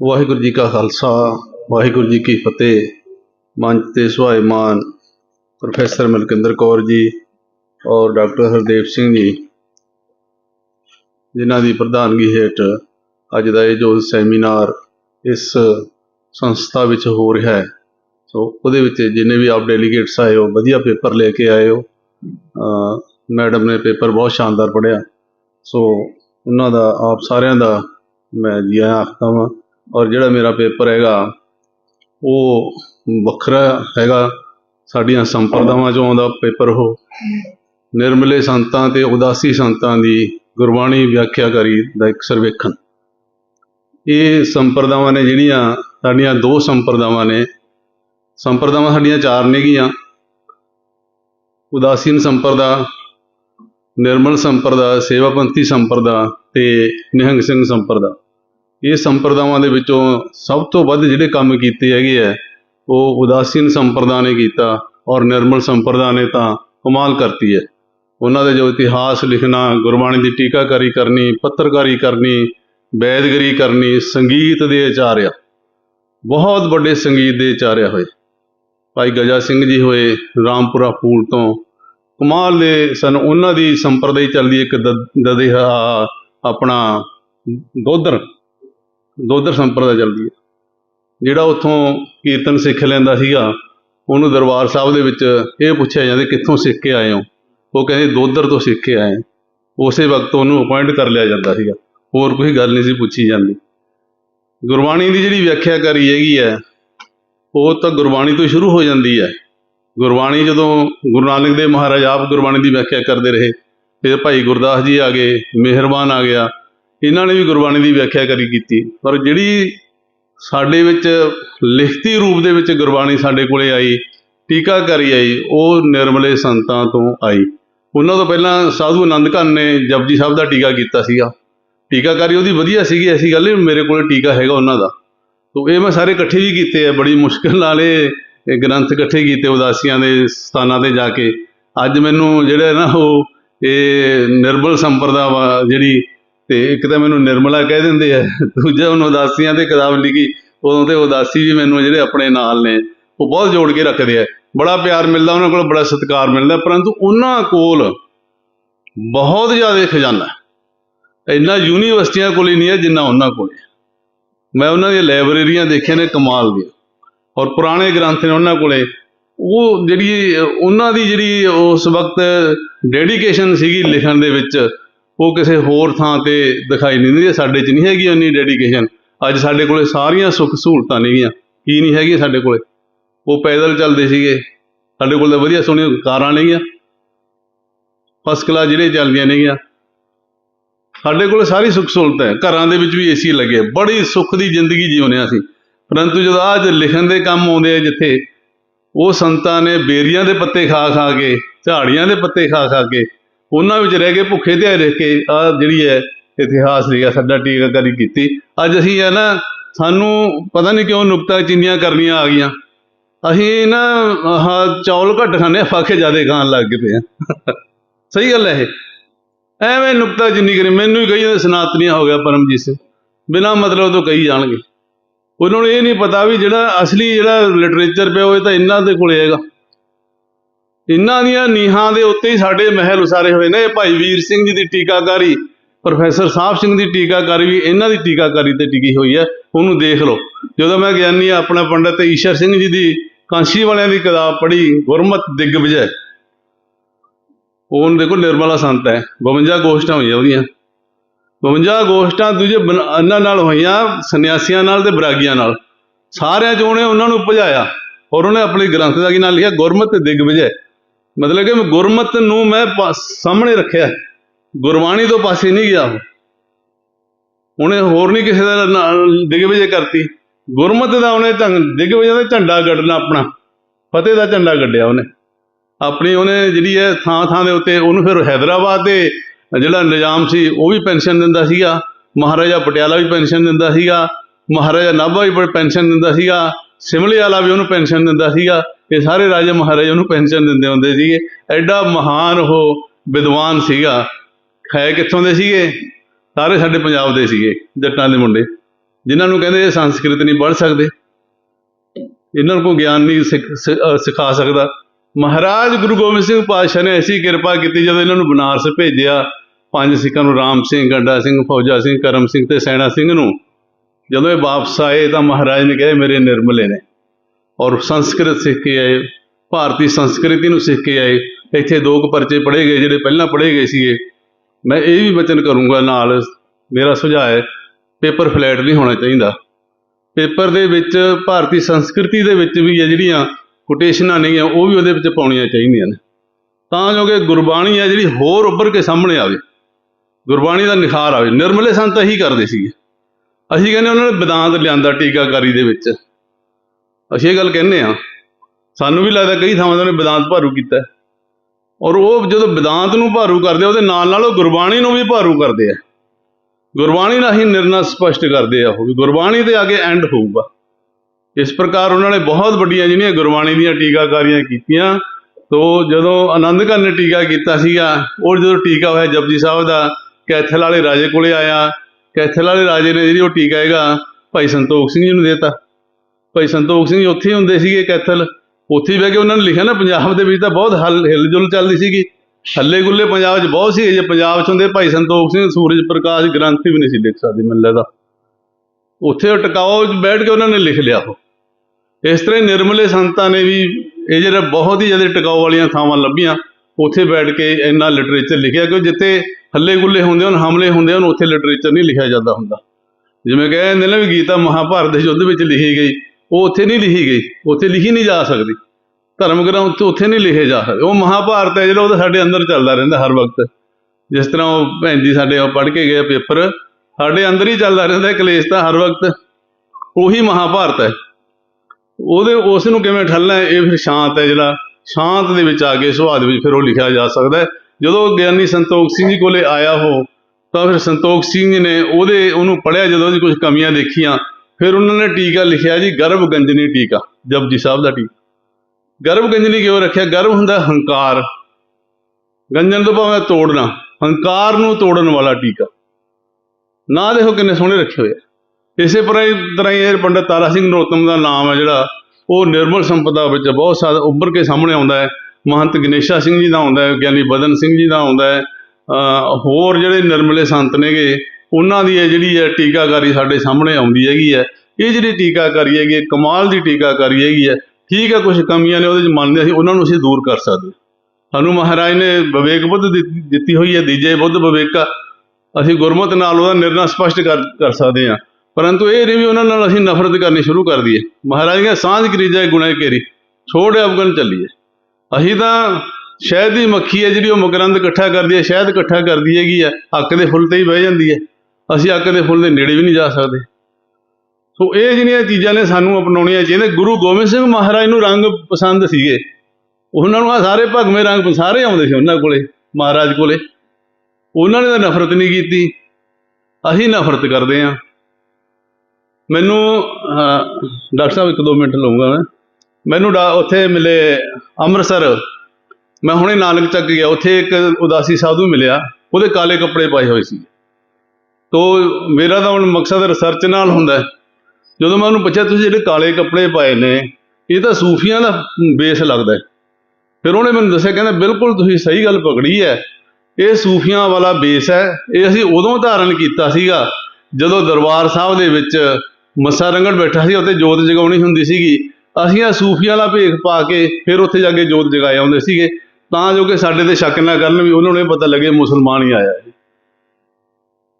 ਵਾਹਿਗੁਰੂ ਜੀ ਕਾ ਖਾਲਸਾ, ਵਾਹਿਗੁਰੂ ਜੀ ਕੀ ਫਤਿਹ। ਮੰਚ ਤੇ ਸੁਹਾਇਮਾਨ ਪ੍ਰੋਫੈਸਰ ਮਲਕਿੰਦਰ ਕੌਰ ਜੀ ਔਰ ਡਾਕਟਰ ਹਰਦੇਵ ਸਿੰਘ ਜੀ, ਜਿਨ੍ਹਾਂ ਦੀ ਪ੍ਰਧਾਨਗੀ ਹੇਠ ਅੱਜ ਦਾ ਇਹ ਜੋ ਸੈਮੀਨਾਰ ਇਸ ਸੰਸਥਾ ਵਿੱਚ ਹੋ ਰਿਹਾ ਹੈ। ਸੋ ਉਹਦੇ ਵਿੱਚ ਜਿੰਨੇ ਵੀ ਆਪ ਡੈਲੀਗੇਟਸ ਆਏ ਹੋ, ਵਧੀਆ ਪੇਪਰ ਲੈ ਕੇ ਆਏ ਹੋ। ਮੈਡਮ ਨੇ ਪੇਪਰ ਬਹੁਤ ਸ਼ਾਨਦਾਰ ਪੜ੍ਹਿਆ। ਸੋ ਉਹਨਾਂ ਦਾ, ਆਪ ਸਾਰਿਆਂ ਦਾ ਮੈਂ ਜੀ ਆਇਆਂ ਆਖਦਾ ਵਾਂ। ਔਰ ਜਿਹੜਾ ਮੇਰਾ ਪੇਪਰ ਹੈਗਾ, ਉਹ ਵੱਖਰਾ ਹੈਗਾ। ਸਾਡੀਆਂ ਸੰਪਰਦਾਵਾਂ ਚੋਂ ਆਉਂਦਾ ਪੇਪਰ ਉਹ। ਨਿਰਮਲੇ ਸੰਤਾਂ ਤੇ ਉਦਾਸੀ ਸੰਤਾਂ ਦੀ ਗੁਰਬਾਣੀ ਵਿਆਖਿਆਕਾਰੀ ਦਾ ਇੱਕ ਸਰਵੇਖਣ। ਇਹ ਸੰਪਰਦਾਵਾਂ ਨੇ ਜਿਹੜੀਆਂ ਸਾਡੀਆਂ ਦੋ ਸੰਪਰਦਾਵਾਂ ਨੇ। ਸੰਪਰਦਾਵਾਂ ਸਾਡੀਆਂ ਚਾਰ ਨੇਗੀਆਂ ਉਦਾਸੀਨ ਸੰਪਰਦਾ, ਨਿਰਮਲ ਸੰਪਰਦਾ, ਸੇਵਾਪੰਥੀ ਸੰਪਰਦਾ ਤੇ ਨਿਹੰਗ ਸਿੰਘ ਸੰਪਰਦਾ। ਇਹ ਸੰਪਰਦਾਵਾਂ ਦੇ ਵਿੱਚੋਂ ਸਭ ਤੋਂ ਵੱਧ ਜਿਹੜੇ ਕੰਮ ਕੀਤੇ ਹੈਗੇ ਆ, ਉਹ ਉਦਾਸੀਨ ਸੰਪਰਦਾ ਨੇ ਕੀਤਾ ਔਰ ਨਿਰਮਲ ਸੰਪਰਦਾ ਨੇ ਤਾਂ ਕਮਾਲ ਕਰਤੀ ਹੈ। ਉਹਨਾਂ ਦੇ ਜੋ ਇਤਿਹਾਸ ਲਿਖਣਾ, ਗੁਰਬਾਣੀ ਦੀ ਟੀਕਾਕਾਰੀ ਕਰਨੀ, ਪੱਤਰਕਾਰੀ ਕਰਨੀ, ਵੈਦਗਰੀ ਕਰਨੀ, ਸੰਗੀਤ ਦੇ ਆਚਾਰਿਆ ਬਹੁਤ ਵੱਡੇ ਸੰਗੀਤ ਦੇ ਚਾਰਿਆ ਹੋਏ। ਭਾਈ ਗਜਾ ਸਿੰਘ ਜੀ ਹੋਏ, ਰਾਮਪੁਰਾ ਫੂਲ ਤੋਂ। ਕਮਾਲ ਦੇ ਸਨ, ਉਹਨਾਂ ਦੀ ਸੰਪਰਦਾ ਚੱਲਦੀ ਇੱਕ ਦ- ਆਪਣਾ ਦੋਦਰ ਦੋਦਰ ਸੰਪਰਦਾ ਚੱਲਦੀ ਹੈ। ਜਿਹੜਾ ਉੱਥੋਂ ਕੀਰਤਨ ਸਿੱਖ ਲੈਂਦਾ ਸੀਗਾ, ਉਹਨੂੰ ਦਰਬਾਰ ਸਾਹਿਬ ਦੇ ਵਿੱਚ ਇਹ ਪੁੱਛਿਆ ਜਾਂਦਾ, ਕਿੱਥੋਂ ਸਿੱਖ ਕੇ ਆਏ ਹੋ? ਉਹ ਕਹਿੰਦੇ ਦੋਦਰ ਤੋਂ ਸਿੱਖ ਕੇ ਆਏ ਉਸੇ ਵਕਤ ਉਹਨੂੰ ਅਪਾਇੰਟ ਕਰ ਲਿਆ ਜਾਂਦਾ ਸੀਗਾ। ਹੋਰ ਕੋਈ ਗੱਲ ਨਹੀਂ ਸੀ ਪੁੱਛੀ ਜਾਂਦੀ। ਗੁਰਬਾਣੀ ਦੀ ਜਿਹੜੀ ਵਿਆਖਿਆਕਾਰੀ ਹੈਗੀ ਹੈ, ਉਹ ਤਾਂ ਗੁਰਬਾਣੀ ਤੋਂ ਸ਼ੁਰੂ ਹੋ ਜਾਂਦੀ ਹੈ। ਗੁਰਬਾਣੀ ਜਦੋਂ ਗੁਰੂ ਨਾਨਕ ਦੇਵ ਮਹਾਰਾਜ ਆਪ ਗੁਰਬਾਣੀ ਦੀ ਵਿਆਖਿਆ ਕਰਦੇ ਰਹੇ, ਫਿਰ ਭਾਈ ਗੁਰਦਾਸ ਜੀ ਆ ਗਏ, ਮਿਹਰਬਾਨ ਆ ਗਿਆ। ਇਹਨਾਂ ਨੇ ਵੀ ਗੁਰਬਾਣੀ ਦੀ ਵਿਆਖਿਆਕਾਰੀ ਕੀਤੀ। ਪਰ ਜਿਹੜੀ ਸਾਡੇ ਵਿੱਚ ਲਿਖਤੀ ਰੂਪ ਦੇ ਵਿੱਚ ਗੁਰਬਾਣੀ ਸਾਡੇ ਕੋਲੇ ਆਈ ਟੀਕਾਕਾਰੀ ਆਈ, ਉਹ ਨਿਰਮਲੇ ਸੰਤਾਂ ਤੋਂ ਆਈ। ਉਹਨਾਂ ਤੋਂ ਪਹਿਲਾਂ ਸਾਧੂ ਆਨੰਦ ਘਨ ਨੇ ਜਪਜੀ ਸਾਹਿਬ ਦਾ ਟੀਕਾ ਕੀਤਾ ਸੀਗਾ। ਟੀਕਾਕਾਰੀ ਉਹਦੀ ਵਧੀਆ ਸੀਗੀ, ਐਸੀ ਗੱਲ ਨਹੀਂ, ਮੇਰੇ ਕੋਲ ਟੀਕਾ ਹੈਗਾ ਉਹਨਾਂ ਦਾ। ਤੋ ਇਹ ਮੈਂ ਸਾਰੇ ਇਕੱਠੇ ਵੀ ਕੀਤੇ ਆ, ਬੜੀ ਮੁਸ਼ਕਿਲ ਨਾਲ ਇਹ ਗ੍ਰੰਥ ਇਕੱਠੇ ਕੀਤੇ ਉਦਾਸੀਆਂ ਦੇ ਸਥਾਨਾਂ ਤੇ ਜਾ ਕੇ। ਅੱਜ ਮੈਨੂੰ ਜਿਹੜਾ ਨਾ, ਉਹ ਇਹ ਨਿਰਮਲ ਸੰਪਰਦਾ ਵਾ ਜਿਹੜੀ, ਤੇ ਇੱਕ ਤਾਂ ਮੈਨੂੰ ਨਿਰਮਲਾ ਕਹਿ ਦਿੰਦੇ ਆ, ਦੂਜਾ ਉਹਨੂੰ ਉਦਾਸੀਆਂ ਤੇ ਕਿਤਾਬ ਲਿਖੀ, ਉਦੋਂ ਤੇ ਉਦਾਸੀ ਵੀ ਮੈਨੂੰ ਜਿਹੜੇ ਆਪਣੇ ਨਾਲ ਨੇ, ਉਹ ਬਹੁਤ ਜੋੜ ਕੇ ਰੱਖਦੇ ਆ। ਬੜਾ ਪਿਆਰ ਮਿਲਦਾ ਉਹਨਾਂ ਕੋਲ, ਬੜਾ ਸਤਿਕਾਰ ਮਿਲਦਾ, ਪਰੰਤੂ ਉਹਨਾਂ ਕੋਲ ਬਹੁਤ ਜ਼ਿਆਦਾ ਖਜ਼ਾਨਾ ਹੈ। ਇੰਨਾ ਯੂਨੀਵਰਸਿਟੀਆਂ ਕੋਲ ਹੀ ਨਹੀਂ ਹੈ ਜਿੰਨਾ ਉਹਨਾਂ ਕੋਲ ਹੈ ਮੈਂ ਉਹਨਾਂ ਦੀਆਂ ਲਾਇਬ੍ਰੇਰੀਆਂ ਦੇਖੀਆਂ ਨੇ ਕਮਾਲ ਦੀਆਂ। ਔਰ ਪੁਰਾਣੇ ਗ੍ਰੰਥ ਨੇ ਉਹਨਾਂ ਕੋਲੇ। ਉਹ ਜਿਹੜੀ, ਉਹਨਾਂ ਦੀ ਜਿਹੜੀ ਉਸ ਵਕਤ ਡੈਡੀਕੇਸ਼ਨ ਸੀਗੀ ਲਿਖਣ ਦੇ ਵਿੱਚ, ਉਹ ਕਿਸੇ ਹੋਰ ਥਾਂ ਤੇ ਦਿਖਾਈ ਨਹੀਂ ਦਿੰਦੀ। ਸਾਡੇ 'ਚ ਨਹੀਂ ਹੈਗੀ ਉਨੀ ਡੈਡੀਕੇਸ਼ਨ। ਅੱਜ ਸਾਡੇ ਕੋਲੇ ਸਾਰੀਆਂ ਸੁੱਖ ਸਹੂਲਤਾਂ ਨੇਗੀਆਂ ਕੀ ਨਹੀਂ ਹੈਗੀ ਸਾਡੇ ਕੋਲੇ? ਉਹ ਪੈਦਲ ਚੱਲਦੇ ਸੀਗੇ। ਸਾਡੇ ਕੋਲ ਤਾਂ ਵਧੀਆ ਸੋਹਣੀਆਂ ਕਾਰਾਂ ਨੇਗੀਆਂ ਫਸਟ ਕਲਾਸ ਜਿਹੜੇ ਚੱਲਦੀਆਂ ਨੇਗੀਆਂ ਸਾਡੇ ਕੋਲ ਸਾਰੀ ਸੁੱਖ ਸਹੂਲਤ ਹੈ। ਘਰਾਂ ਦੇ ਵਿੱਚ ਵੀ ਏਸੀ ਲੱਗੇ ਬੜੀ ਸੁੱਖ ਦੀ ਜ਼ਿੰਦਗੀ ਜਿਉਂਦੇ ਹਾਂ ਅਸੀਂ। ਪਰੰਤੂ ਜਦੋਂ ਆਜ ਲਿਖਣ ਦੇ ਕੰਮ ਆਉਂਦੇ ਆ ਜਿੱਥੇ, ਉਹ ਸੰਤਾਂ ਨੇ ਬੇਰੀਆਂ ਦੇ ਪੱਤੇ ਖਾ ਖਾ ਕੇ, ਝਾੜੀਆਂ ਦੇ ਪੱਤੇ ਖਾ ਖਾ ਕੇ, ਉਹਨਾਂ ਵਿੱਚ ਰਹਿ ਕੇ ਭੁੱਖੇ ਤੇ ਰਹਿ ਕੇ ਆ ਜਿਹੜੀ ਹੈ ਇਤਿਹਾਸ ਲਿਖਿਆ ਸਾਡਾ ਟੀਕਾਕਾਰੀ ਕੀਤੀ। ਅੱਜ ਅਸੀਂ ਹੈ ਨਾ, ਸਾਨੂੰ ਪਤਾ ਨਹੀਂ ਕਿਉਂ ਨੁਕਤਾ ਚਿੰਨੀਆਂ ਕਰਨੀਆਂ ਆ ਗਈਆਂ। ਅਸੀਂ ਨਾ, ਆਹ ਚੌਲ ਘੱਟ ਖਾਂਦੇ ਆ, ਫਾਕੇ ਜ਼ਿਆਦਾ ਖਾਣ ਲੱਗ ਗਏ ਆ। ਸਹੀ ਗੱਲ ਹੈ ਇਹ। ਐਵੇਂ ਨੁਕਤਾ ਜਿੰਨੀ ਕਰੀ, ਮੈਨੂੰ ਹੀ ਕਹੀ ਜਾਂਦੇ, ਸਨਾਤਨੀਆ ਹੋ ਗਿਆ ਪਰਮਜੀਤ ਸਿੰਘ। ਬਿਨਾਂ ਮਤਲਬ ਤੋਂ ਕਹੀ ਜਾਣਗੇ। ਉਹਨਾਂ ਨੂੰ ਇਹ ਨਹੀਂ ਪਤਾ ਵੀ ਜਿਹੜਾ ਅਸਲੀ ਜਿਹੜਾ ਲਿਟਰੇਚਰ ਪਿਆ, ਉਹ ਇਹ ਤਾਂ ਇਹਨਾਂ ਦੇ ਕੋਲੇ ਹੈਗਾ। ਇਹਨਾਂ ਦੀਆਂ ਨੀਹਾਂ ਦੇ ਉੱਤੇ ਹੀ ਸਾਡੇ ਮਹਿਲ ਉਸਾਰੇ ਹੋਏ ਨੇ। ਭਾਈ ਵੀਰ ਸਿੰਘ ਜੀ ਦੀ ਟੀਕਾਕਾਰੀ, ਪ੍ਰੋਫੈਸਰ ਸਾਹਿਬ ਸਿੰਘ ਦੀ ਟੀਕਾਕਾਰੀ ਵੀ ਇਹਨਾਂ ਦੀ ਟੀਕਾਕਾਰੀ ਤੇ ਟਿਕੀ ਹੋਈ ਹੈ। ਉਹਨੂੰ ਦੇਖ ਲਓ। ਜਦੋਂ ਮੈਂ ਗਿਆਨੀ ਆਪਣਾ ਪੰਡਤ ਈਸ਼ਰ ਸਿੰਘ ਜੀ ਦੀ ਕਾਂਸ਼ੀ ਵਾਲਿਆਂ ਦੀ ਕਿਤਾਬ ਪੜ੍ਹੀ, ਗੁਰਮਤ ਦਿਗਵਿਜੈ। ਉਹ ਦੇਖੋ ਨਿਰਮਲਾ ਸੰਤ ਹੈ 52 ਗੋਸ਼ਟਾਂ ਹੋਈਆਂ ਉਹਦੀਆਂ। 52 ਗੋਸ਼ਟਾਂ ਦੂਜੇ ਬਨ- ਇਹਨਾਂ ਨਾਲ ਹੋਈਆਂ, ਸੰਨਿਆਸੀਆਂ ਨਾਲ ਤੇ ਬਰਾਗੀਆਂ ਨਾਲ। ਸਾਰਿਆਂ ਚੋਂ ਉਹਨੇ ਉਹਨਾਂ ਨੂੰ ਭਜਾਇਆ ਔਰ ਉਹਨੇ ਆਪਣੇ ਗ੍ਰੰਥ ਦਾ ਕੀ ਨਾਮ ਲਿਖਿਆ? ਗੁਰਮਤ ਦਿਗਵਿਜੈ ਮਤਲਬ ਕਿ ਗੁਰਮਤ ਨੂੰ ਮੈਂ ਸਾਹਮਣੇ ਰੱਖਿਆ। ਗੁਰਬਾਣੀ ਤੋਂ ਪਾਸੇ ਨਹੀਂ ਗਿਆ ਉਹ। ਉਹਨੇ ਹੋਰ ਨਹੀਂ ਕਿਸੇ ਦਾ ਨਾਲ ਦਿਗਵਿਜੈ ਕਰਤੀ। ਗੁਰਮਤ ਦਾ ਉਹਨੇ ਢੰਗ ਦਿਗਵਿਜੈ ਦਾ ਝੰਡਾ ਗੱਡਣਾ ਆਪਣਾ। ਫਤਿਹ ਦਾ ਝੰਡਾ ਗੱਡਿਆ ਉਹਨੇ। ਆਪਣੀ ਉਹਨੇ ਜਿਹੜੀ ਹੈ ਥਾਂ ਥਾਂ ਦੇ ਉੱਤੇ ਉਹਨੂੰ ਫਿਰ ਹੈਦਰਾਬਾਦ ਦੇ ਜਿਹੜਾ ਨਿਜ਼ਾਮ ਸੀ ਉਹ ਵੀ ਪੈਨਸ਼ਨ ਦਿੰਦਾ ਸੀਗਾ, ਮਹਾਰਾਜਾ ਪਟਿਆਲਾ ਵੀ ਪੈਨਸ਼ਨ ਦਿੰਦਾ ਸੀਗਾ, ਮਹਾਰਾਜਾ ਨਾਭਾ ਵੀ ਪੈਨਸ਼ਨ ਦਿੰਦਾ ਸੀਗਾ, ਸਿਮਲੇ ਵਾਲਾ ਵੀ ਉਹਨੂੰ ਪੈਨਸ਼ਨ ਦਿੰਦਾ ਸੀਗਾ, ਇਹ ਸਾਰੇ ਰਾਜੇ ਮਹਾਰਾਜੇ ਉਹਨੂੰ ਪੈਨਸ਼ਨ ਦਿੰਦੇ ਹੁੰਦੇ ਸੀਗੇ। ਐਡਾ ਮਹਾਨ ਉਹ ਵਿਦਵਾਨ ਸੀਗਾ। ਹੈ ਕਿੱਥੋਂ ਦੇ ਸੀਗੇ? ਸਾਰੇ ਸਾਡੇ ਪੰਜਾਬ ਦੇ ਸੀਗੇ, ਜੱਟਾਂ ਦੇ ਮੁੰਡੇ। ਜਿਨ੍ਹਾਂ ਨੂੰ ਕਹਿੰਦੇ ਇਹ ਸੰਸਕ੍ਰਿਤ ਨਹੀਂ ਪੜ੍ਹ ਸਕਦੇ। ਇਹਨਾਂ ਨੂੰ ਕੋਈ ਗਿਆਨ ਨਹੀਂ ਸਿਖ- ਸਿ- ਸਿਖਾ ਸਕਦਾ। ਮਹਾਰਾਜ ਗੁਰੂ ਗੋਬਿੰਦ ਸਿੰਘ ਪਾਤਸ਼ਾਹ ਨੇ ਐਸੀ ਕਿਰਪਾ ਕੀਤੀ ਜਦੋਂ ਇਹਨਾਂ ਨੂੰ ਬਨਾਰਸ ਭੇਜਿਆ ਪੰਜ ਸਿੱਖਾਂ ਨੂੰ, ਰਾਮ ਸਿੰਘ, ਗੰਡਾ ਸਿੰਘ, ਫੌਜਾ ਸਿੰਘ, ਕਰਮ ਸਿੰਘ ਤੇ ਸੈਣਾ ਸਿੰਘ ਨੂੰ। ਜਦੋਂ ਇਹ ਵਾਪਸ ਆਏ ਤਾਂ ਮਹਾਰਾਜ ਨੇ ਕਿਹਾ ਮੇਰੇ ਨਿਰਮਲੇ ਨੇ। ਔਰ ਸੰਸਕ੍ਰਿਤ ਸਿੱਖ ਕੇ ਆਏ, ਭਾਰਤੀ ਸੰਸਕ੍ਰਿਤੀ ਨੂੰ ਸਿੱਖ ਕੇ ਆਏ। ਇੱਥੇ ਦੋ ਕੁ ਪਰਚੇ ਪੜ੍ਹੇ ਗਏ, ਜਿਹੜੇ ਪਹਿਲਾਂ ਪੜ੍ਹੇ ਗਏ ਸੀਗੇ। ਮੈਂ ਇਹ ਵੀ ਵਚਨ ਕਰੂੰਗਾ ਨਾਲ, ਮੇਰਾ ਸੁਝਾਅ ਹੈ, ਪੇਪਰ ਫਲੈਟ ਨਹੀਂ ਹੋਣਾ ਚਾਹੀਦਾ। ਪੇਪਰ ਦੇ ਵਿੱਚ, ਭਾਰਤੀ ਸੰਸਕ੍ਰਿਤੀ ਦੇ ਵਿੱਚ ਵੀ ਹੈ ਜਿਹੜੀਆਂ ਕੋਟੇਸ਼ਨਾਂ ਨਹੀਂ ਨੇਗੀਆਂ, ਉਹ ਵੀ ਉਹਦੇ ਵਿੱਚ ਪਾਉਣੀਆਂ ਚਾਹੀਦੀਆਂ ਨੇ। ਤਾਂ ਜੋ ਕਿ ਗੁਰਬਾਣੀ ਹੈ ਜਿਹੜੀ ਹੋਰ ਉੱਭਰ ਕੇ ਸਾਹਮਣੇ ਆਵੇ, ਗੁਰਬਾਣੀ ਦਾ ਨਿਖਾਰ ਆਵੇ। ਨਿਰਮਲੇ ਸੰਤ ਇਹੀ ਕਰਦੇ ਸੀਗੇ। ਅਸੀਂ ਕਹਿੰਦੇ ਉਹਨਾਂ ਨੇ ਵਿਦਾਂਤ ਲਿਆਂਦਾ ਟੀਕਾਕਾਰੀ ਦੇ ਵਿੱਚ। ਅਸੀਂ ਇਹ ਗੱਲ ਕਹਿੰਦੇ ਆ ਸਾਨੂੰ ਵੀ ਲੱਗਦਾ ਕਈ ਥਾਵਾਂ ਤੇ ਉਹਨੇ ਵਿਦਾਂਤ ਭਾਰੂ ਕੀਤਾ ਔਰ ਉਹ ਜਦੋਂ ਵਿਦਾਂਤ ਨੂੰ ਭਾਰੂ ਕਰਦੇ ਉਹਦੇ ਨਾਲ ਨਾਲ ਉਹ ਗੁਰਬਾਣੀ ਨੂੰ ਵੀ ਭਾਰੂ ਕਰਦੇ ਆ। ਗੁਰਬਾਣੀ ਨਾਲ ਹੀ ਨਿਰਣਾ ਸਪਸ਼ਟ ਕਰਦੇ ਆ ਉਹ ਵੀ। ਗੁਰਬਾਣੀ ਤੇ ਆ ਕੇ ਐਂਡ ਹੋਊਗਾ। ਇਸ ਪ੍ਰਕਾਰ ਉਹਨਾਂ ਨੇ ਬਹੁਤ ਵੱਡੀਆਂ ਜਿਹੜੀਆਂ ਗੁਰਬਾਣੀ ਦੀਆਂ ਟੀਕਾਕਾਰੀਆਂ ਕੀਤੀਆਂ, ਤੋ ਜਦੋਂ ਆਨੰਦ ਘਰ ਨੇ ਟੀਕਾ ਕੀਤਾ ਸੀਗਾ, ਉਹ ਜਦੋਂ ਟੀਕਾ ਹੋਇਆ ਜਪਜੀ ਸਾਹਿਬ ਦਾ, ਕੈਥਲ ਵਾਲੇ ਰਾਜੇ ਕੋਲੇ ਆਇਆ, ਕੈਥਲ ਵਾਲੇ ਰਾਜੇ ਨੇ ਜਿਹੜੀ ਉਹ ਟੀਕਾ ਹੈਗਾ, ਭਾਈ ਸੰਤੋਖ ਸਿੰਘ ਜੀ ਨੂੰ ਦੇਤਾ। ਭਾਈ ਸੰਤੋਖ ਸਿੰਘ ਜੀ ਉੱਥੇ ਹੀ ਹੁੰਦੇ ਸੀਗੇ ਕੈਥਲ, ਉੱਥੇ ਹੀ ਬਹਿ ਕੇ ਉਹਨਾਂ ਨੇ ਲਿਖਿਆ ਨਾ, ਪੰਜਾਬ ਦੇ ਵਿੱਚ ਤਾਂ ਬਹੁਤ ਹਲ, ਹਿਲਜੁਲ ਚੱਲਦੀ ਸੀਗੀ। ਹੱਲੇ ਗੁੱਲੇ ਪੰਜਾਬ 'ਚ ਬਹੁਤ ਸੀ, ਜੇ ਪੰਜਾਬ 'ਚ ਹੁੰਦੇ ਭਾਈ ਸੰਤੋਖ ਸਿੰਘ, ਸੂਰਜ ਪ੍ਰਕਾਸ਼ ਗ੍ਰੰਥੀ ਵੀ ਨਹੀਂ ਸੀ ਲਿਖ ਸਕਦੇ ਮੈਨੂੰ ਲੱਗਦਾ ਉੱਥੇ ਉਹ ਟਿਕਾਓ ਬੈਠ ਕੇ ਉਹਨਾਂ ਨੇ ਲਿਖ ਲਿਆ ਉਹ। ਇਸ ਤਰ੍ਹਾਂ ਨਿਰਮਲੇ ਸੰਤਾਂ ਨੇ ਵੀ ਇਹ ਜਿਹੜਾ ਬਹੁਤ ਹੀ ਜ਼ਿਆਦਾ ਟਿਕਾਓ ਵਾਲੀਆਂ ਥਾਵਾਂ ਲੱਭੀਆਂ, ਉੱਥੇ ਬੈਠ ਕੇ ਇੰਨਾ ਲਿਟਰੇਚਰ ਲਿਖਿਆ ਕਿ ਜਿੱਥੇ ਹੱਲੇ ਗੁੱਲੇ ਹੁੰਦੇ ਹਨ ਹਮਲੇ ਹੁੰਦੇ ਹਨ ਉੱਥੇ ਲਿਟਰੇਚਰ ਨਹੀਂ ਲਿਖਿਆ ਜਾਂਦਾ ਹੁੰਦਾ। ਜਿਵੇਂ ਕਹਿੰਦੇ ਨੇ ਵੀ ਗੀਤਾ ਮਹਾਭਾਰਤ ਦੇ ਯੁੱਧ ਵਿੱਚ ਲਿਖੀ ਗਈ, ਉਹ ਉੱਥੇ ਨਹੀਂ ਲਿਖੀ ਗਈ, ਉੱਥੇ ਲਿਖੀ ਨਹੀਂ ਜਾ ਸਕਦੀ। ਧਰਮ ਗ੍ਰੰਥ ਉੱਥੇ ਨਹੀਂ ਲਿਖੇ ਜਾ ਸਕਦੇ। ਉਹ ਮਹਾਭਾਰਤ ਹੈ ਜਿਹੜਾ, ਉਹ ਤਾਂ ਸਾਡੇ ਅੰਦਰ ਚੱਲਦਾ ਰਹਿੰਦਾ ਹਰ ਵਕਤ। ਜਿਸ ਤਰ੍ਹਾਂ ਉਹ ਭੈਣ ਜੀ ਸਾਡੇ ਉਹ ਪੜ੍ਹ ਕੇ ਗਏ ਪੇਪਰ, ਸਾਡੇ ਅੰਦਰ ਹੀ ਚੱਲਦਾ ਰਹਿੰਦਾ ਕਲੇਸ਼ ਤਾਂ ਹਰ ਵਕਤ। ਉਹੀ ਮਹਾਭਾਰਤ ਹੈ। ਉਹਦੇ ਉਸ ਨੂੰ ਕਿਵੇਂ ਠੱਲਣਾ ਇਹ ਫਿਰ ਸ਼ਾਂਤ ਹੈ ਜਿਹੜਾ, ਸ਼ਾਂਤ ਦੇ ਵਿੱਚ ਆ ਕੇ ਸੁਭਾਅ ਵਿੱਚ ਫਿਰ ਉਹ ਲਿਖਿਆ ਜਾ ਸਕਦਾ ਜਦੋਂ ਗਿਆਨੀ ਸੰਤੋਖ ਸਿੰਘ ਜੀ ਕੋਲੇ ਆਇਆ ਹੋ ਤਾਂ ਫਿਰ ਸੰਤੋਖ ਸਿੰਘ ਨੇ ਉਹਦੇ, ਉਹਨੂੰ ਪੜਿਆ ਜਦੋਂ ਉਹਦੀ ਕੁਝ ਕਮੀਆਂ ਦੇਖੀਆਂ, ਫਿਰ ਉਹਨਾਂ ਨੇ ਟੀਕਾ ਲਿਖਿਆ ਜੀ ਗਰਭ ਗੰਜਨੀ ਟੀਕਾ, ਜਪਜੀ ਸਾਹਿਬ ਦਾ ਟੀਕਾ। ਗਰਭ ਗੰਜਨੀ ਕਿਉਂ ਰੱਖਿਆ? ਗਰਭ ਹੁੰਦਾ ਹੰਕਾਰ। ਗੰਜਨ ਤੋਂ ਭਾਵੇਂ ਤੋੜਨਾ, ਹੰਕਾਰ ਨੂੰ ਤੋੜਨ ਵਾਲਾ ਟੀਕਾ। ਨਾ ਦੇਖੋ ਕਿੰਨੇ ਸੋਹਣੇ ਰੱਖੇ ਹੋਏ ਆ। ਇਸੇ ਤਰ੍ਹਾਂ ਹੀ ਤਰ੍ਹਾਂ ਹੀ ਇਹ ਪੰਡਤ ਤਾਰਾ ਸਿੰਘ ਨਰੋਤਮ ਦਾ ਨਾਮ ਹੈ ਜਿਹੜਾ ਉਹ ਨਿਰਮਲ ਸੰਪਦਾ ਵਿੱਚ ਬਹੁਤ ਸਾਰਾ ਉੱਭਰ ਕੇ ਸਾਹਮਣੇ ਆਉਂਦਾ ਹੈ। ਮਹੰਤ ਗਣੇਸ਼ਾ ਸਿੰਘ ਜੀ ਦਾ ਆਉਂਦਾ ਹੈ ਗਿਆਨੀ ਬਦਨ ਸਿੰਘ ਜੀ ਦਾ ਆਉਂਦਾ ਹੈ। ਹੋਰ ਜਿਹੜੇ ਨਿਰਮਲੇ ਸੰਤ ਨੇਗੇ ਉਹਨਾਂ ਦੀ ਇਹ ਜਿਹੜੀ ਹੈ ਟੀਕਾਕਾਰੀ ਸਾਡੇ ਸਾਹਮਣੇ ਆਉਂਦੀ ਹੈਗੀ ਹੈ। ਇਹ ਜਿਹੜੀ ਟੀਕਾਕਾਰੀ ਹੈਗੀ ਹੈ, ਕਮਾਲ ਦੀ ਟੀਕਾਕਾਰੀ ਹੈਗੀ ਹੈ। ਠੀਕ ਹੈ ਕੁਝ ਕਮੀਆਂ ਨੇ ਉਹਦੇ ਚ ਮੰਨਦੇ ਅਸੀਂ ਉਹਨਾਂ ਨੂੰ ਅਸੀਂ ਦੂਰ ਕਰ ਸਕਦੇ ਸਾਨੂੰ ਮਹਾਰਾਜ ਨੇ ਵਿਵੇਕ ਬੁੱਧ ਦਿੱਤੀ- ਦਿੱਤੀ ਹੋਈ ਹੈ ਦੀਜੇ ਬੁੱਧ ਵਿਵੇਕਾ। ਅਸੀਂ ਗੁਰਮਤਿ ਨਾਲ ਉਹਦਾ ਨਿਰਣਾ ਸਪਸ਼ਟ ਕਰ ਕਰ ਸਕਦੇ ਹਾਂ। ਪਰੰਤੂ ਇਹ ਨਹੀਂ ਵੀ ਉਹਨਾਂ ਨਾਲ ਅਸੀਂ ਨਫ਼ਰਤ ਕਰਨੀ ਸ਼ੁਰੂ ਕਰ ਦਈਏ। ਮਹਾਰਾਜ ਕਹਿੰਦੇ, ਸਾਂਝ ਕਰੀ ਜਾਏ ਗੁਨਾਹ ਕੇਰੀ ਛੋੜ ਅਫਗਨ ਚੱਲੀਏ। ਅਸੀਂ ਤਾਂ ਸ਼ਹਿਦ ਦੀ ਮੱਖੀ ਹੈ ਜਿਹੜੀ ਉਹ ਮਕਰੰਦ ਇਕੱਠਾ ਕਰਦੀ ਹੈ, ਸ਼ਹਿਦ ਇਕੱਠਾ ਕਰਦੀ ਹੈਗੀ ਹੈ। ਅੱਕ ਦੇ ਫੁੱਲ ਤੇ ਹੀ ਬਹਿ ਜਾਂਦੀ ਹੈ। ਅਸੀਂ ਅੱਕ ਦੇ ਫੁੱਲ ਦੇ ਨੇੜੇ ਵੀ ਨਹੀਂ ਜਾ ਸਕਦੇ। ਸੋ ਇਹ ਜਿਹੜੀਆਂ ਚੀਜ਼ਾਂ ਨੇ ਸਾਨੂੰ ਅਪਣਾਉਣੀਆਂ ਚਾਹੀਦੀਆਂ। ਗੁਰੂ ਗੋਬਿੰਦ ਸਿੰਘ ਮਹਾਰਾਜ ਨੂੰ ਰੰਗ ਪਸੰਦ ਸੀਗੇ। ਉਹਨਾਂ ਨੂੰ ਆ ਸਾਰੇ ਭਗਵੇਂ ਰੰਗ ਸਾਰੇ ਆਉਂਦੇ ਸੀ ਉਹਨਾਂ ਕੋਲੇ, ਮਹਾਰਾਜ ਕੋਲੇ। ਉਹਨਾਂ ਨੇ ਤਾਂ ਨਫ਼ਰਤ ਨਹੀਂ ਕੀਤੀ। ਅਸੀਂ ਨਫ਼ਰਤ ਕਰਦੇ ਹਾਂ। ਮੈਨੂੰ ਅਹ, ਡਾਕਟਰ ਸਾਹਿਬ ਇੱਕ ਦੋ ਮਿੰਟ ਲਵਾਂਗਾ ਮੈਂ। ਮੈਨੂੰ ਡਾ- ਉੱਥੇ ਮਿਲੇ ਅੰਮ੍ਰਿਤਸਰ। ਮੈਂ ਹੁਣੇ ਨਾਨਕ ਚੱਕ ਗਿਆ ਉੱਥੇ ਇੱਕ ਉਦਾਸੀ ਸਾਧੂ ਮਿਲਿਆ। ਉਹਦੇ ਕਾਲੇ ਕੱਪੜੇ ਪਾਏ ਹੋਏ ਸੀ। ਤੋ ਮੇਰਾ ਤਾਂ ਹੁਣ ਮਕਸਦ ਰਿਸਰਚ ਨਾਲ ਹੁੰਦਾ ਜਦੋਂ ਮੈਂ ਉਹਨੂੰ ਪੁੱਛਿਆ ਤੁਸੀਂ ਜਿਹੜੇ ਕਾਲੇ ਕੱਪੜੇ ਪਾਏ ਨੇ ਇਹ ਤਾਂ ਸੂਫੀਆਂ ਦਾ ਬੇਸ ਲੱਗਦਾ ਫਿਰ ਉਹਨੇ ਮੈਨੂੰ ਦੱਸਿਆ ਕਹਿੰਦਾ ਬਿਲਕੁਲ ਤੁਸੀਂ ਸਹੀ ਗੱਲ ਪਕੜੀ ਹੈ। ਇਹ ਸੂਫੀਆਂ ਵਾਲਾ ਬੇਸ ਹੈ। ਇਹ ਅਸੀਂ ਉਦੋਂ ਧਾਰਨ ਕੀਤਾ ਸੀਗਾ ਜਦੋਂ ਦਰਬਾਰ ਸਾਹਿਬ ਦੇ ਵਿੱਚ ਮੱਸਾ ਰੰਗੜ ਬੈਠਾ ਸੀ, ਉੱਥੇ ਜੋਤ ਜਗਾਉਣੀ ਹੁੰਦੀ ਸੀਗੀ। ਅਸੀਂ ਆ ਸੂਫੀਆਂ ਵਾਲਾ ਭੇਖ ਪਾ ਕੇ ਫਿਰ ਉੱਥੇ ਜਾ ਕੇ ਜੋਤ ਜਗਾਏ ਆਉਂਦੇ ਸੀਗੇ। ਤਾਂ ਜੋ ਕਿ ਸਾਡੇ ਤੇ ਸ਼ੱਕ ਨਾ ਕਰਨ ਵੀ ਉਹਨਾਂ ਨੂੰ ਇਹ ਪਤਾ ਲੱਗੇ ਮੁਸਲਮਾਨ ਹੀ ਆਇਆ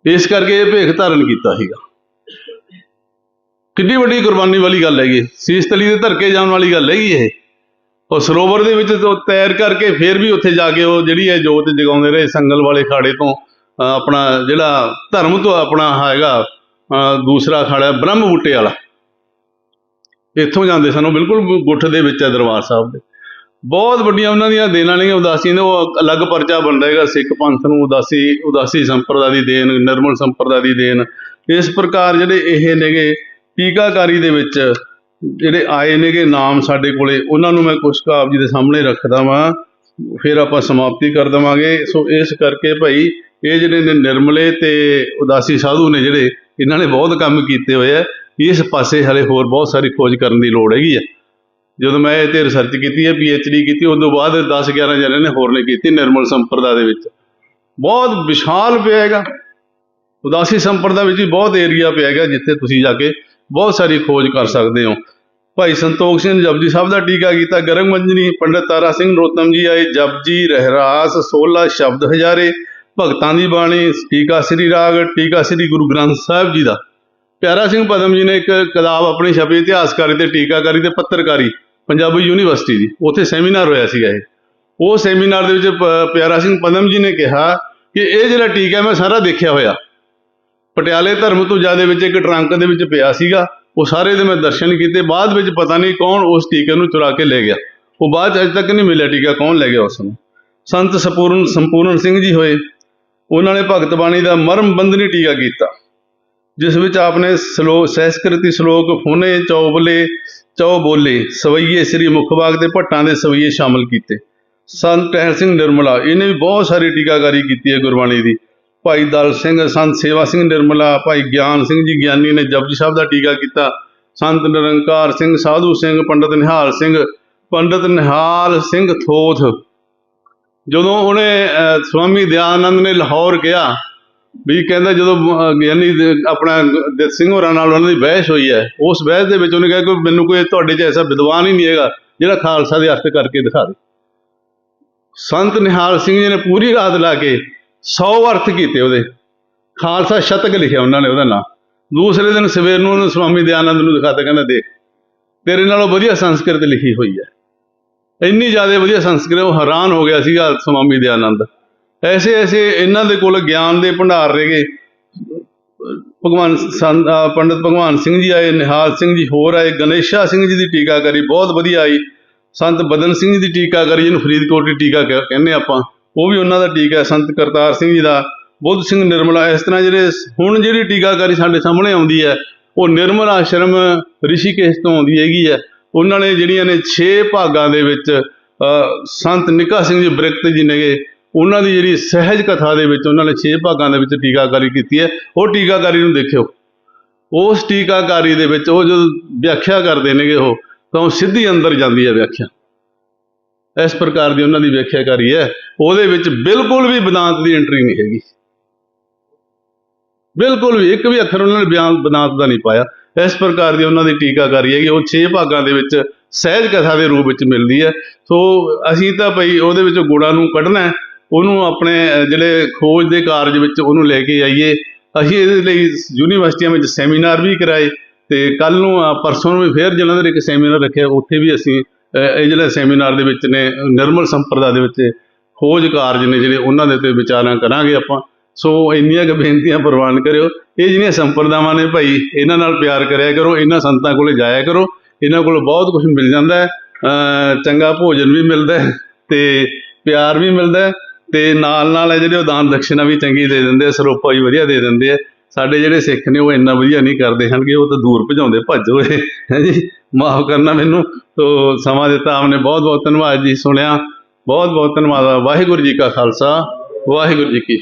ਇਸ ਕਰਕੇ ਇਹ ਭੇਖ ਧਾਰਨ ਕੀਤਾ ਸੀਗਾ। ਕਿੰਨੀ ਵੱਡੀ ਕੁਰਬਾਨੀ ਵਾਲੀ ਗੱਲ ਹੈਗੀ। ਸੀਸ ਤਲੀ ਦੇ ਧਰਕੇ ਜਾਣ ਵਾਲੀ ਗੱਲ ਹੈਗੀ ਇਹ। ਉਹ ਸਰੋਵਰ ਦੇ ਵਿੱਚ ਤੈਰ ਕਰਕੇ ਫਿਰ ਵੀ ਉੱਥੇ ਜਾ ਕੇ ਉਹ ਜਿਹੜੀ ਹੈ ਜੋਤ ਜਗਾਉਂਦੇ ਰਹੇ ਸੰਗਲ ਵਾਲੇ ਖਾੜੇ ਤੋਂ, ਅਹ ਆਪਣਾ ਜਿਹੜਾ ਧਰਮ ਤੋਂ ਆਪਣਾ ਹੈਗਾ ਦੂਸਰਾ ਖਾੜਾ ਬ੍ਰਹਮ ਬੂਟੇ ਵਾਲਾ। ਇੱਥੋਂ ਜਾਂਦੇ ਸਨ ਉਹ ਬਿਲਕੁਲ ਗੁੱਠ ਦੇ ਵਿੱਚ ਹੈ ਦਰਬਾਰ ਸਾਹਿਬ ਦੇ। ਬਹੁਤ ਵੱਡੀਆਂ ਉਹਨਾਂ ਦੀਆਂ ਦੇਣਾਂ ਨੇਗੀਆਂ ਉਦਾਸੀਆਂ ਨੇ, ਉਹ ਅਲੱਗ ਪਰਚਾ ਬਣਦਾ ਹੈਗਾ, ਸਿੱਖ ਪੰਥ ਨੂੰ ਉਦਾਸੀ ਉਦਾਸੀ ਸੰਪਰਦਾ ਦੀ ਦੇਣ, ਨਿਰਮਲ ਸੰਪਰਦਾ ਦੀ ਦੇਣ। ਇਸ ਪ੍ਰਕਾਰ ਜਿਹੜੇ ਇਹ ਨੇਗੇ, ਟੀਕਾਕਾਰੀ ਦੇ ਵਿੱਚ ਜਿਹੜੇ ਆਏ ਨੇਗੇ ਨਾਮ ਸਾਡੇ ਕੋਲੇ, ਉਹਨਾਂ ਨੂੰ ਮੈਂ ਕੁਛ ਕੁ ਜੀ ਦੇ ਸਾਹਮਣੇ ਰੱਖਦਾ ਵਾਂ। ਫਿਰ ਆਪਾਂ ਸਮਾਪਤੀ ਕਰ ਦੇਵਾਂਗੇ। ਸੋ ਇਸ ਕਰਕੇ ਭਾਈ, ਇਹ ਜਿਹੜੇ ਨੇ ਨਿਰਮਲੇ ਤੇ ਉਦਾਸੀ ਸਾਧੂ ਨੇ ਜਿਹੜੇ ਇਹਨਾਂ ਨੇ ਬਹੁਤ ਕੰਮ ਕੀਤੇ ਹੋਏ ਆ। ਇਸ ਪਾਸੇ ਹਲੇ ਹੋਰ ਬਹੁਤ ਸਾਰੀ ਖੋਜ ਕਰਨ ਦੀ ਲੋੜ ਹੈਗੀ ਆ। ਜਦੋਂ ਮੈਂ ਇਹ ਤੇ ਰਿਸਰਚ ਕੀਤੀ ਹੈ ਡੀ ਕੀਤੀ ਉਸ ਤੋਂ ਬਾਅਦ 10 11 ਜਣਿਆਂ ਨੇ ਹੋਰ ਨੇ ਕੀਤੀ ਨਿਰਮਲ ਸੰਪਰਦਾ ਦੇ ਵਿੱਚ। ਬਹੁਤ ਵਿਸ਼ਾਲ ਪਿਆ ਹੈਗਾ। ਉਦਾਸੀ ਸੰਪਰਦਾ ਵਿੱਚ ਵੀ ਬਹੁਤ ਏਰੀਆ ਪਿਆ ਹੈਗਾ ਜਿੱਥੇ ਤੁਸੀਂ ਜਾ ਕੇ ਬਹੁਤ ਸਾਰੀ ਖੋਜ ਕਰ ਸਕਦੇ ਹੋ। ਭਾਈ ਸੰਤੋਖ ਸਿੰਘ ਜਪਜੀ ਸਾਹਿਬ ਦਾ ਟੀਕਾ ਕੀਤਾ, ਗਰਗ ਮੰਜਨੀ, ਪੰਡਤ ਤਾਰਾ ਸਿੰਘ ਰੋਤਮ ਜੀ ਆਏ, ਜਪਜੀ, ਰਹਿਰਾਸ 16 ਸ਼ਬਦ ਹਜ਼ਾਰੇ ਭਗਤਾਂ ਦੀ ਬਾਣੀ, ਟੀਕਾ ਸ੍ਰੀ ਰਾਗ, ਟੀਕਾ ਸ੍ਰੀ ਗੁਰੂ ਗ੍ਰੰਥ ਸਾਹਿਬ ਜੀ ਦਾ। ਪਿਆਰਾ ਸਿੰਘ ਪਦਮ ਜੀ ਨੇ ਇੱਕ ਕਿਤਾਬ ਆਪਣੀ ਛਪੀ ਇਤਿਹਾਸਕਾਰੀ ਤੇ ਟੀਕਾਕਾਰੀ ਤੇ ਪੱਤਰਕਾਰੀ ਪੰਜਾਬੀ ਯੂਨੀਵਰਸਿਟੀ ਦੀ। ਉੱਥੇ ਸੈਮੀਨਾਰ ਹੋਇਆ ਸੀਗਾ ਇਹ। ਉਹ ਸੈਮੀਨਾਰ ਦੇ ਵਿੱਚ ਪ- ਪਿਆਰਾ ਸਿੰਘ ਪਦਮ ਜੀ ਨੇ ਕਿਹਾ ਕਿ ਇਹ ਜਿਹੜਾ ਟੀਕਾ ਮੈਂ ਸਾਰਾ ਦੇਖਿਆ ਹੋਇਆ। ਪਟਿਆਲੇ ਧਰਮ ਤੋਂ ਦੇ ਵਿੱਚ ਇੱਕ ਟਰੰਕ ਦੇ ਵਿੱਚ ਪਿਆ ਸੀਗਾ। ਉਹ ਸਾਰੇ ਦੇ ਮੈਂ ਦਰਸ਼ਨ ਕੀਤੇ। ਬਾਅਦ ਵਿੱਚ ਪਤਾ ਨਹੀਂ ਕੌਣ ਉਸ ਟੀਕੇ ਨੂੰ ਚੁਰਾ ਕੇ ਲੈ ਗਿਆ। ਉਹ ਬਾਅਦ 'ਚ ਅਜੇ ਤੱਕ ਨਹੀਂ ਮਿਲਿਆ ਟੀਕਾ। ਕੌਣ ਲੈ ਗਿਆ ਉਸ ਨੂੰ? ਸੰਤ ਸਪੂਰਨ ਸੰਪੂਰਨ ਸਿੰਘ ਜੀ ਹੋਏ। ਉਹਨਾਂ ਨੇ ਭਗਤ ਬਾਣੀ ਦਾ ਮਰਮ ਬੰਧਨੀ ਟੀਕਾ ਕੀਤਾ, ਜਿਸ ਵਿੱਚ ਆਪਨੇ ਸਲੋ ਸਹਿਸਕ੍ਰਿਤੀ ਸ਼ਲੋਕ ਫੁਨੇ ਚੌਬਲੇ, ਚੌ ਬੋਲੇ, ਸਵਈਏ ਸ੍ਰੀ ਮੁਖਬਾਗ ਦੇ ਭੱਟਾਂ ਦੇ ਸਵਈਏ ਸ਼ਾਮਲ ਕੀਤੇ। ਸੰਤ ਟਹਿਲ ਸਿੰਘ ਨਿਰਮਲਾ, ਇਹਨੇ ਵੀ ਬਹੁਤ ਸਾਰੀ ਟੀਕਾਕਾਰੀ ਕੀਤੀ ਹੈ ਗੁਰਬਾਣੀ ਦੀ। ਭਾਈ ਦਲ ਸਿੰਘ, ਸੰਤ ਸੇਵਾ ਸਿੰਘ ਨਿਰਮਲਾ, ਭਾਈ ਗਿਆਨ ਸਿੰਘ ਜੀ ਗਿਆਨੀ ਨੇ ਜਪਜੀ ਸਾਹਿਬ ਦਾ ਟੀਕਾ ਕੀਤਾ। ਸੰਤ ਨਿਰੰਕਾਰ ਸਿੰਘ, ਸਾਧੂ ਸਿੰਘ, ਪੰਡਤ ਨਿਹਾਲ ਸਿੰਘ, ਪੰਡਤ ਨਿਹਾਲ ਸਿੰਘ ਥੋਥ। ਜਦੋਂ ਉਹਨੇ ਅਹ, ਸਵਾਮੀ ਦਿਆਨੰਦ ਨੇ ਲਾਹੌਰ ਗਿਆ ਵੀ ਕਹਿੰਦਾ ਜਦੋਂ ਅਹ, ਗਿਆਨੀ ਆਪਣਾ ਦਿੱਤ ਸਿੰਘ ਹੋਰਾਂ ਨਾਲ ਉਹਨਾਂ ਦੀ ਬਹਿਸ ਹੋਈ ਹੈ ਉਸ ਬਹਿਸ ਦੇ ਵਿੱਚ ਉਹਨੇ ਕਿਹਾ ਕਿ ਮੈਨੂੰ ਕੋਈ ਤੁਹਾਡੇ 'ਚ ਐਸਾ ਵਿਦਵਾਨ ਹੀ ਨਹੀਂ ਹੈਗਾ ਜਿਹੜਾ ਖਾਲਸਾ ਦੇ ਅਰਥ ਕਰਕੇ ਦਿਖਾ ਦੇ। ਸੰਤ ਨਿਹਾਲ ਸਿੰਘ ਜੀ ਨੇ ਪੂਰੀ ਰਾਤ ਲਾ ਕੇ 100 ਅਰਥ ਕੀਤੇ ਉਹਦੇ। ਖਾਲਸਾ ਸ਼ਤਕ ਲਿਖਿਆ ਉਹਨਾਂ ਨੇ ਉਹਦਾ ਨਾਂ ਦੂਸਰੇ ਦਿਨ ਸਵੇਰ ਨੂੰ ਉਹਨੂੰ ਸਵਾਮੀ ਦਿਆਨੰਦ ਨੂੰ ਦਿਖਾਤਾ ਕਹਿੰਦਾ ਦੇਖ ਤੇਰੇ ਨਾਲੋਂ ਵਧੀਆ ਸੰਸਕ੍ਰਿਤ ਲਿਖੀ ਹੋਈ ਹੈ। ਇੰਨੀ ਜ਼ਿਆਦਾ ਵਧੀਆ ਸੰਸਕ੍ਰਿਤ ਉਹ ਹੈਰਾਨ ਹੋ ਗਿਆ ਸੀਗਾ ਸਵਾਮੀ ਦਿਆਨੰਦ। ਐਸੇ ਐਸੇ ਇਹਨਾਂ ਦੇ ਕੋਲ ਗਿਆਨ ਦੇ ਭੰਡਾਰ ਰਹੇਗੇ ਭਗਵਾਨ ਸੰਤ ਪੰਡਿਤ ਭਗਵਾਨ ਸਿੰਘ ਜੀ ਆਏ, ਨਿਹਾਲ ਸਿੰਘ ਜੀ ਹੋਰ ਆਏ, ਗਣੇਸ਼ਾ ਸਿੰਘ ਜੀ ਦੀ ਟੀਕਾਕਾਰੀ ਬਹੁਤ ਵਧੀਆ ਆਈ। ਸੰਤ ਬਦਨ ਸਿੰਘ ਜੀ ਦੀ ਟੀਕਾਕਾਰੀ ਜਿਹਨੂੰ ਫਰੀਦਕੋਟ ਦੀ ਟੀਕਾ ਕਹਿ- ਕਹਿੰਦੇ ਆਪਾਂ। ਉਹ ਵੀ ਉਹਨਾਂ ਦਾ ਟੀਕਾ ਹੈ, ਸੰਤ ਕਰਤਾਰ ਸਿੰਘ ਜੀ ਦਾ। ਬੁੱਧ ਸਿੰਘ ਨਿਰਮਲਾ, ਇਸ ਤਰ੍ਹਾਂ ਜਿਹੜੇ ਹੁਣ ਜਿਹੜੀ ਟੀਕਾਕਾਰੀ ਸਾਡੇ ਸਾਹਮਣੇ ਆਉਂਦੀ ਹੈ, ਉਹ ਨਿਰਮਲ ਆਸ਼ਰਮ ਰਿਸ਼ੀਕੇਸ਼ ਤੋਂ ਆਉਂਦੀ ਹੈਗੀ ਹੈ। ਉਹਨਾਂ ਨੇ ਜਿਹੜੀਆਂ ਨੇ 6 ਭਾਗਾਂ ਦੇ ਵਿੱਚ ਸੰਤ ਨਿੱਕਾ ਸਿੰਘ ਜੀ ਬ੍ਰਿਕਤ ਜੀ ਨੇਗੇ, ਉਹਨਾਂ ਦੀ ਜਿਹੜੀ ਸਹਿਜ ਕਥਾ ਦੇ ਵਿੱਚ ਉਹਨਾਂ ਨੇ 6 ਭਾਗਾਂ ਦੇ ਵਿੱਚ ਟੀਕਾਕਾਰੀ ਕੀਤੀ ਹੈ। ਉਹ ਟੀਕਾਕਾਰੀ ਨੂੰ ਦੇਖਿਓ। ਉਸ ਟੀਕਾਕਾਰੀ ਦੇ ਵਿੱਚ ਉਹ ਜਦੋਂ ਵਿਆਖਿਆ ਕਰਦੇ ਨੇਗੇ ਉਹ, ਤਾਂ ਉਹ ਸਿੱਧੀ ਅੰਦਰ ਜਾਂਦੀ ਹੈ ਵਿਆਖਿਆ। ਇਸ ਪ੍ਰਕਾਰ ਦੀ ਉਹਨਾਂ ਦੀ ਵਿਆਖਿਆਕਾਰੀ ਹੈ। ਉਹਦੇ ਵਿੱਚ ਬਿਲਕੁਲ ਵੀ ਵਿਦਾਂਤ ਦੀ ਐਂਟਰੀ ਨਹੀਂ ਹੈਗੀ। ਬਿਲਕੁਲ ਵੀ, ਇੱਕ ਵੀ ਅੱਖਰ ਉਹਨਾਂ ਨੇ ਬਿਆਨ ਵਿਦਾਂਤ ਦਾ ਨਹੀਂ ਪਾਇਆ। ਇਸ ਪ੍ਰਕਾਰ ਦੀ ਉਹਨਾਂ ਦੀ ਟੀਕਾਕਾਰੀ ਹੈਗੀ, ਉਹ 6 ਭਾਗਾਂ ਦੇ ਵਿੱਚ ਸਹਿਜ ਕਥਾ ਦੇ ਰੂਪ ਵਿੱਚ ਮਿਲਦੀ ਹੈ। ਸੋ ਅਸੀਂ ਤਾਂ ਭਈ ਉਹਦੇ ਵਿੱਚੋਂ ਗੁਣਾਂ ਨੂੰ ਕੱਢਣਾ ਉਹਨੂੰ ਆਪਣੇ ਜਿਹੜੇ ਖੋਜ ਦੇ ਕਾਰਜ ਵਿੱਚ ਉਹਨੂੰ ਲੈ ਕੇ ਆਈਏ। ਅਸੀਂ ਇਹਦੇ ਲਈ ਯੂਨੀਵਰਸਿਟੀਆਂ ਵਿੱਚ ਸੈਮੀਨਾਰ ਵੀ ਕਰਾਏ ਤੇ ਕੱਲ ਨੂੰ ਪਰਸੋਂ ਨੂੰ ਵੀ ਫੇਰ ਜਲੰਧਰ ਇੱਕ ਸੈਮੀਨਾਰ ਰੱਖਿਆ, ਉੱਥੇ ਵੀ ਅਸੀਂ ਇਹ ਜਿਹੜਾ ਸੈਮੀਨਾਰ ਦੇ ਵਿੱਚ ਨੇ, ਨਿਰਮਲ ਸੰਪਰਦਾ ਦੇ ਵਿੱਚ ਖੋਜ ਕਾਰਜ ਨੇ ਜਿਹੜੇ ਉਹਨਾਂ ਦੇ ਤੇ ਵਿਚਾਰਾਂ ਕਰਾਂਗੇ ਆਪਾਂ। ਸੋ ਇੰਨੀਆਂ ਕੁ ਬੇਨਤੀਆਂ ਪ੍ਰਵਾਨ ਕਰਿਓ। ਇਹ ਜਿਹੜੀਆਂ ਸੰਪਰਦਾਵਾਂ ਨੇ ਭਾਈ, ਇਹਨਾਂ ਨਾਲ ਪਿਆਰ ਕਰਿਆ ਕਰੋ, ਇਹਨਾਂ ਸੰਤਾਂ ਕੋਲੇ ਜਾਇਆ ਕਰੋ। ਇਹਨਾਂ ਕੋਲ ਬਹੁਤ ਕੁਝ ਮਿਲ ਜਾਂਦਾ ਹੈ। ਚੰਗਾ ਭੋਜਨ ਵੀ ਮਿਲਦਾ ਹੈ ਤੇ ਪਿਆਰ ਵੀ ਮਿਲਦਾ ਹੈ ਤੇ ਨਾਲ ਨਾਲ ਇਹ ਜਿਹੜੇ ਉਹ ਦਾਨ ਦਕਸ਼ਨਾ ਵੀ ਚੰਗੀ ਦੇ ਦਿੰਦੇ ਆ, ਸਰੋਪਾ ਵੀ ਵਧੀਆ ਦੇ ਦਿੰਦੇ ਆ। ਸਾਡੇ ਜਿਹੜੇ ਸਿੱਖ ਨੇ ਉਹ ਇੰਨਾ ਵਧੀਆ ਨਹੀਂ ਕਰਦੇ ਹਨ ਕਿ ਉਹ ਤਾਂ ਦੂਰ ਭਜਾਉਂਦੇ, ਭੱਜ ਹੋਏ। ਹੈ ਜੀ, ਮਾਫ ਕਰਨਾ ਮੈਨੂੰ। ਤੋ ਸਮਾਂ ਦਿੱਤਾ ਆਪਨੇ ਬਹੁਤ ਬਹੁਤ ਧੰਨਵਾਦ ਜੀ, ਸੁਣਿਆ। ਬਹੁਤ ਬਹੁਤ ਧੰਨਵਾਦ। ਵਾਹਿਗੁਰੂ ਜੀ ਕਾ ਖਾਲਸਾ, ਵਾਹਿਗੁਰੂ ਜੀ ਕੀ